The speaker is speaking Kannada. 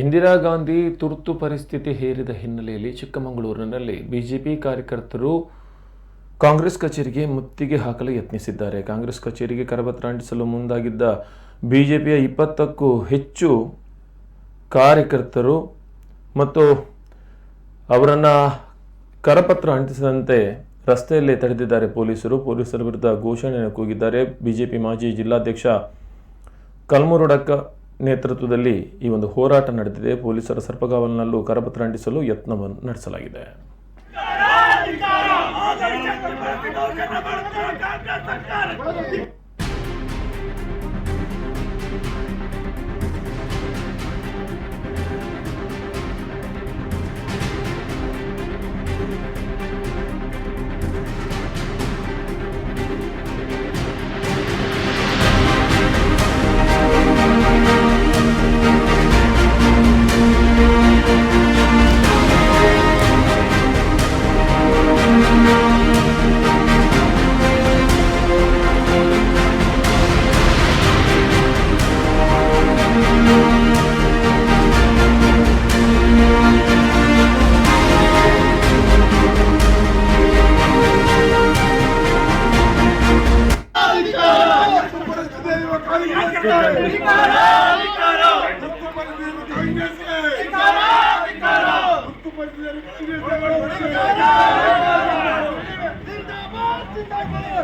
ಇಂದಿರಾ ಗಾಂಧಿ ತುರ್ತು ಪರಿಸ್ಥಿತಿ ಹೇರಿದ ಹಿನ್ನೆಲೆಯಲ್ಲಿ ಚಿಕ್ಕಮಗಳೂರಿನಲ್ಲಿ ಬಿಜೆಪಿ ಕಾರ್ಯಕರ್ತರು ಕಾಂಗ್ರೆಸ್ ಕಚೇರಿಗೆ ಮುತ್ತಿಗೆ ಹಾಕಲು ಯತ್ನಿಸಿದ್ದಾರೆ. ಕಾಂಗ್ರೆಸ್ ಕಚೇರಿಗೆ ಕರಪತ್ರ ಅಂಟಿಸಲು ಮುಂದಾಗಿದ್ದ ಬಿಜೆಪಿಯ ಇಪ್ಪತ್ತಕ್ಕೂ ಹೆಚ್ಚು ಕಾರ್ಯಕರ್ತರು ಮತ್ತು ಅವರನ್ನು ಕರಪತ್ರ ಅಂಟಿಸದಂತೆ ರಸ್ತೆಯಲ್ಲೇ ತಡೆದಿದ್ದಾರೆ ಪೊಲೀಸರು. ಪೊಲೀಸರ ವಿರುದ್ಧ ಘೋಷಣೆಯನ್ನು ಕೂಗಿದ್ದಾರೆ. ಬಿಜೆಪಿ ಮಾಜಿ ಜಿಲ್ಲಾಧ್ಯಕ್ಷ ಕಲ್ಮುರುಡಕ್ಕ ನೇತೃತ್ವದಲ್ಲಿ ಈ ಒಂದು ಹೋರಾಟ ನಡೆದಿದೆ ಪೊಲೀಸರ ಸರ್ಪಗಾವಲಿನಲ್ಲೂ ಕರಪತ್ರ ಅಂಟಿಸಲು ಯತ್ನವನ್ನು ನಡೆಸಲಾಗಿದೆ. 아니,